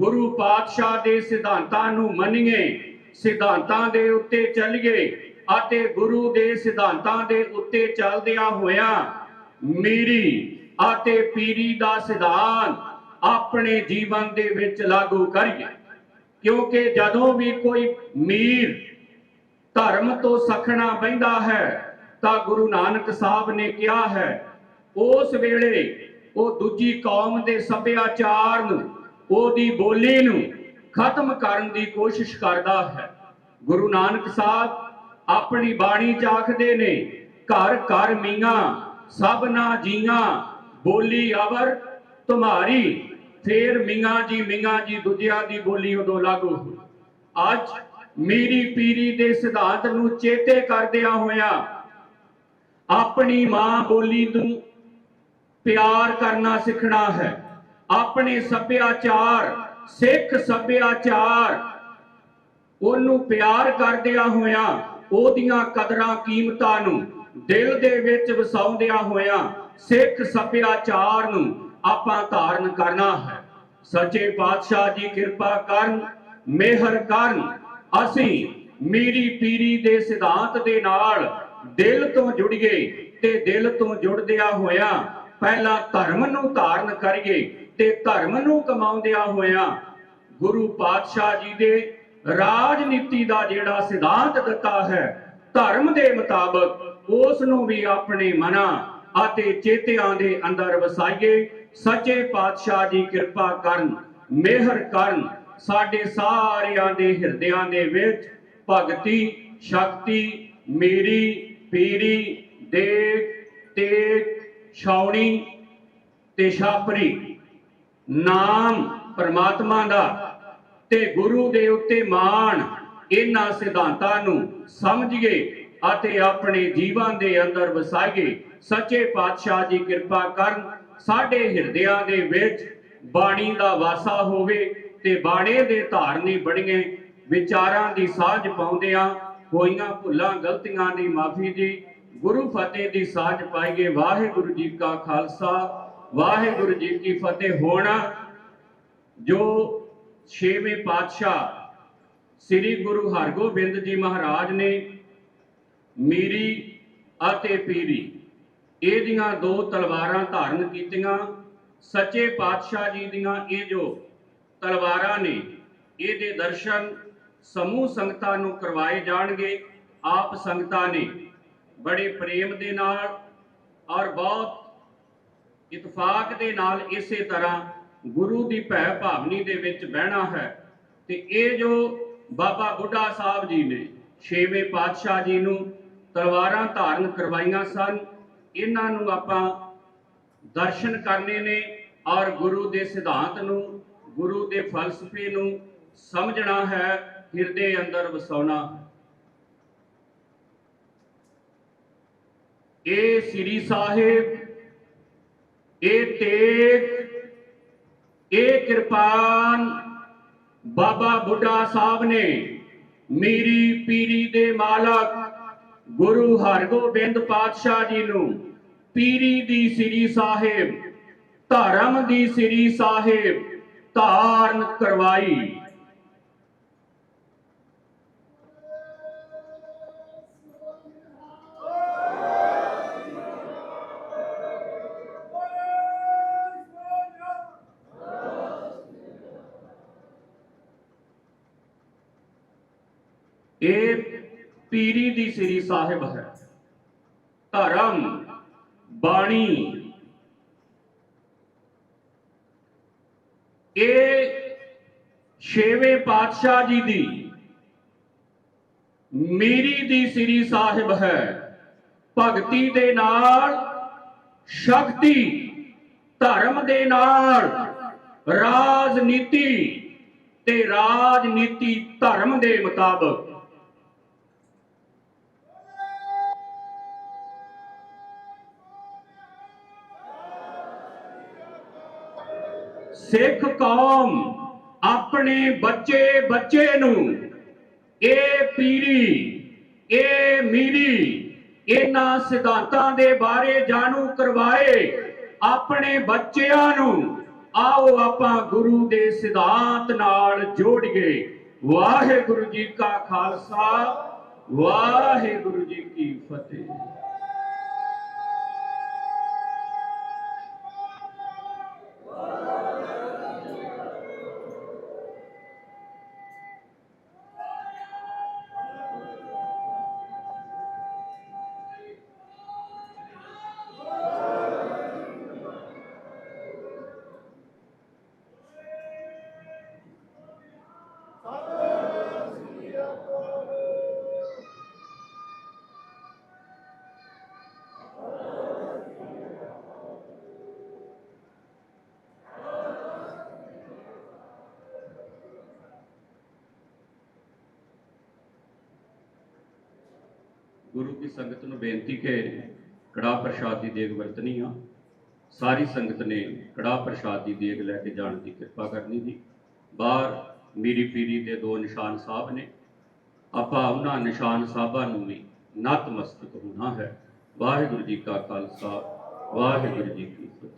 ਗੁਰੂ ਪਾਤਸ਼ਾਹ ਦੇ ਸਿਧਾਂਤਾਂ ਨੂੰ ਮੰਨੀਏ, ਸਿਧਾਂਤਾਂ ਦੇ ਉੱਤੇ ਚੱਲੀਏ ਅਤੇ ਗੁਰੂ ਦੇ ਸਿਧਾਂਤਾਂ ਦੇ ਉੱਤੇ ਚੱਲਦਿਆਂ ਹੋਇਆਂ ਮੀਰੀ ਅਤੇ ਪੀਰੀ ਦਾ ਸਿਧਾਂਤ ਆਪਣੇ ਜੀਵਨ ਦੇ ਵਿੱਚ ਲਾਗੂ ਕਰੀਏ। ਕਿਉਂਕਿ ਜਦੋਂ ਵੀ ਕੋਈ ਮੀਰ ਧਰਮ ਤੋਂ ਸਖਣਾ ਬੈਂਦਾ ਹੈ, ਤਾਂ ਗੁਰੂ ਨਾਨਕ ਸਾਹਿਬ ਨੇ ਕਿਹਾ ਹੈ, ਉਸ ਵੇਲੇ ਉਹ ਦੂਜੀ ਕੌਮ ਦੇ ਸੱਭਿਆਚਾਰ ਨੂੰ ਉਹਦੀ ਬੋਲੀ ਨੂੰ ਖਤਮ ਕਰਨ ਦੀ ਕੋਸ਼ਿਸ਼ ਕਰਦਾ ਹੈ। ਗੁਰੂ ਨਾਨਕ ਸਾਹਿਬ ਆਪਣੀ ਬਾਣੀ ਚ ਆਖਦੇ ਨੇ, ਘਰ ਘਰ ਮੀਆਂ ਸਭਨਾ ਜੀਆਂ, ਬੋਲੀ ਅਵਰ ਤੁਮਾਰੀ ਫੇਰ ਮੀਆਂ ਜੀ ਮੀਆਂ ਜੀ ਦੂਜਿਆਂ ਦੀ ਬੋਲੀ ਉਦੋਂ ਲਾਗੂ ਹੋਈ। ਅੱਜ ਮੀਰੀ ਪੀਰੀ ਦੇ ਸਿਧਾਂਤ ਨੂੰ ਚੇਤੇ ਕਰਦਿਆਂ ਹੋਇਆਂ ਆਪਣੀ ਮਾਂ ਬੋਲੀ ਨੂੰ ਪਿਆਰ ਕਰਨਾ ਸਿੱਖਣਾ ਹੈ। ਆਪਣੇ ਸੱਭਿਆਚਾਰ, ਸਿੱਖ ਸੱਭਿਆਚਾਰ, ਉਹਨੂੰ ਪਿਆਰ ਕਰਦਿਆਂ ਹੋਇਆਂ, ਉਹਦੀਆਂ ਕਦਰਾਂ ਕੀਮਤਾਂ ਨੂੰ ਦਿਲ ਦੇ ਵਿੱਚ ਵਸਾਉਂਦਿਆਂ ਹੋਇਆਂ ਸਿੱਖ ਸੱਭਿਆਚਾਰ ਨੂੰ ਆਪਾਂ ਧਾਰਨ ਕਰਨਾ ਹੈ। ਸੱਚੇ ਪਾਤਸ਼ਾਹ ਜੀ ਕਿਰਪਾ ਕਰਨ, ਮਿਹਰ ਕਰਨ, ਅਸੀਂ ਮੀਰੀ ਪੀਰੀ ਦੇ ਸਿਧਾਂਤ ਦੇ ਨਾਲ ਦਿਲ ਤੋਂ ਜੁੜੀਏ ਤੇ ਦਿਲ ਤੋਂ ਜੁੜਦਿਆਂ ਹੋਇਆਂ ਪਹਿਲਾਂ ਧਰਮ ਨੂੰ ਧਾਰਨ ਕਰੀਏ ਤੇ ਧਰਮ ਨੂੰ ਕਮਾਉਂਦਿਆਂ ਹੋਇਆਂ ਗੁਰੂ ਪਾਤਸ਼ਾਹ ਜੀ ਦੇ ਰਾਜਨੀਤੀ ਦਾ ਜਿਹੜਾ ਸਿਧਾਂਤ ਦਿੱਤਾ ਹੈ, ਧਰਮ ਦੇ ਮੁਤਾਬਕ ਉਸ ਨੂੰ ਵੀ ਆਪਣੇ ਮਨਾਂ ਅਤੇ ਚੇਤਿਆਂ ਦੇ ਅੰਦਰ ਵਸਾਈਏ, ਸੱਚੇ ਪਾਤਸ਼ਾਹ ਜੀ ਕਿਰਪਾ ਕਰਨ, ਮਿਹਰ ਕਰਨ, ਸਾਡੇ ਸਾਰਿਆਂ ਦੇ ਹਿਰਦਿਆਂ ਦੇ ਵਿੱਚ ਭਗਤੀ, ਸ਼ਕਤੀ, ਮੇਰੀ, ਪੀਰੀ, ਦੇਖ, ਤੇਗ, ਛਾਉਣੀ ਤੇ ਛਾਪਰੀ। ਨਾਮ ਪਰਮਾਤਮਾ ਦਾ ਤੇ ਗੁਰੂ ਦੇ ਉੱਤੇ ਮਾਣ ਇਹਨਾਂ ਸਿਧਾਂਤਾਂ ਨੂੰ ਸਮਝੀਏ ਅਤੇ ਆਪਣੇ ਜੀਵਨ ਦੇ ਅੰਦਰ ਵਸਾਈਏ। ਸੱਚੇ ਪਾਤਸ਼ਾਹ ਜੀ ਕਿਰਪਾ ਕਰਨ ਸਾਡੇ ਹਿਰਦਿਆਂ ਦੇ ਵਿੱਚ ਬਾਣੀ ਦਾ ਵਾਸਾ ਹੋਵੇ ਤੇ ਬਾਣੇ ਦੇ ਧਾਰਨੀ ਬਣੀਏ। ਵਿਚਾਰਾਂ ਦੀ ਸਾਂਝ ਪਾਉਂਦਿਆਂ ਹੋਈਆਂ ਭੁੱਲਾਂ ਗਲਤੀਆਂ ਦੀ ਮਾਫੀ ਦੀ ਗੁਰੂ ਫਤਿਹ ਦੀ ਸਾਂਝ ਪਾਈਏ। ਵਾਹਿਗੁਰੂ ਜੀ ਕਾ ਖਾਲਸਾ। ਵਾਹਿਗੁਰੂ ਜੀ ਕੀ ਫਤਿਹ ਹੋਣਾ, ਜੋ ਛੇਵੇਂ ਪਾਤਸ਼ਾਹ ਸ੍ਰੀ ਗੁਰੂ ਹਰਗੋਬਿੰਦ ਜੀ ਮਹਾਰਾਜ ਨੇ ਮੀਰੀ ਅਤੇ ਪੀਰੀ ਇਹਦੀਆਂ ਦੋ ਤਲਵਾਰਾਂ ਧਾਰਨ ਕੀਤੀਆਂ। ਸੱਚੇ ਪਾਤਸ਼ਾਹ ਜੀ ਦੀਆਂ ਇਹ ਜੋ ਤਲਵਾਰਾਂ ਨੇ, ਇਹਦੇ ਦਰਸ਼ਨ ਸਮੂਹ ਸੰਗਤਾਂ ਨੂੰ ਕਰਵਾਏ ਜਾਣਗੇ, ਆਪ ਸੰਗਤਾਂ ਨੇ ਬੜੇ ਪ੍ਰੇਮ ਦੇ ਨਾਲ ਔਰ ਬਹੁਤ ਇਤਫਾਕ ਦੇ ਨਾਲ ਇਸੇ ਤਰ੍ਹਾਂ ਗੁਰੂ ਦੀ ਭੈ ਭਾਵਨੀ ਦੇ ਵਿੱਚ ਬਹਿਣਾ ਹੈ ਤੇ ਇਹ ਜੋ ਬਾਬਾ ਬੁੱਢਾ ਸਾਹਿਬ ਜੀ ਨੇ ਛੇਵੇਂ ਪਾਤਸ਼ਾਹ ਜੀ ਨੂੰ ਤਲਵਾਰਾਂ ਧਾਰਨ ਕਰਵਾਈਆਂ ਸਨ, ਇਹਨਾਂ ਨੂੰ ਆਪਾਂ ਦਰਸ਼ਨ ਕਰਨੇ ਨੇ ਔਰ ਗੁਰੂ ਦੇ ਸਿਧਾਂਤ ਨੂੰ, ਗੁਰੂ ਦੇ ਫਲਸਫੇ ਨੂੰ ਸਮਝਣਾ ਹੈ, ਹਿਰਦੇ ਅੰਦਰ ਵਸਾਉਣਾ। ਇਹ ਸ੍ਰੀ ਸਾਹਿਬ ਇਹ ਤੇਗ ਇਹ ਕਿਰਪਾਨ ਬਾਬਾ ਬੁੱਢਾ ਸਾਹਿਬ ਨੇ ਮੀਰੀ ਪੀਰੀ ਦੇ ਮਾਲਕ ਗੁਰੂ ਹਰਗੋਬਿੰਦ ਪਾਤਸ਼ਾਹ ਜੀ ਨੂੰ ਪੀਰੀ ਦੀ ਸ੍ਰੀ ਸਾਹਿਬ, ਧਰਮ ਦੀ ਸ੍ਰੀ ਸਾਹਿਬ ਧਾਰਨ ਕਰਵਾਈ। ਪੀਰੀ ਦੀ ਸ੍ਰੀ ਸਾਹਿਬ ਹੈ। ਧਰਮ, ਬਾਣੀ। ਇਹ ਛੇਵੇਂ ਪਾਤਸ਼ਾਹ ਜੀ ਦੀ ਮੀਰੀ ਦੀ ਸ੍ਰੀ ਸਾਹਿਬ ਹੈ। ਭਗਤੀ ਦੇ ਨਾਲ, ਸ਼ਕਤੀ, ਧਰਮ ਦੇ ਨਾਲ, ਰਾਜਨੀਤੀ ਤੇ ਰਾਜਨੀਤੀ ਧਰਮ ਦੇ ਮੁਤਾਬਕ ਸਿੱਖ ਕੌਮ ਆਪਣੇ ਬੱਚੇ ਬੱਚੇ ਨੂੰ ਇਹ ਪੀਰੀ ਇਹ ਮੀਰੀ, ਇਹਨਾਂ ਸਿਧਾਂਤਾਂ ਦੇ ਬਾਰੇ ਜਾਣੂ ਕਰਵਾਏ, ਆਪਣੇ ਬੱਚਿਆਂ ਨੂੰ ਆਓ ਆਪਾਂ ਗੁਰੂ ਦੇ ਸਿਧਾਂਤ ਨਾਲ ਜੋੜੀਏ। ਵਾਹਿਗੁਰੂ ਜੀ ਕਾ ਖਾਲਸਾ, ਵਾਹਿਗੁਰੂ ਜੀ ਕੀ ਫਤਿਹ। ਗੁਰੂ ਕੀ ਸੰਗਤ ਨੂੰ ਬੇਨਤੀ ਕਿ ਕੜਾ ਪ੍ਰਸ਼ਾਦ ਦੀ ਦੇਗ ਵਰਤਣੀ ਆ। ਸਾਰੀ ਸੰਗਤ ਨੇ ਕੜਾ ਪ੍ਰਸ਼ਾਦ ਦੀ ਦੇਗ ਲੈ ਕੇ ਜਾਣ ਦੀ ਕਿਰਪਾ ਕਰਨੀ ਦੀ ਬਾਹਰ ਮੀਰੀ ਪੀਰੀ ਦੇ ਦੋ ਨਿਸ਼ਾਨ ਸਾਹਿਬ ਨੇ। ਆਪਾਂ ਉਹਨਾਂ ਨਿਸ਼ਾਨ ਸਾਹਿਬਾਂ ਨੂੰ ਵੀ ਨਤਮਸਤਕ ਹੋਣਾ ਹੈ। ਵਾਹਿਗੁਰੂ ਜੀ ਕਾ ਖਾਲਸਾ, ਵਾਹਿਗੁਰੂ ਜੀ ਕੀ ਫਤਿਹ।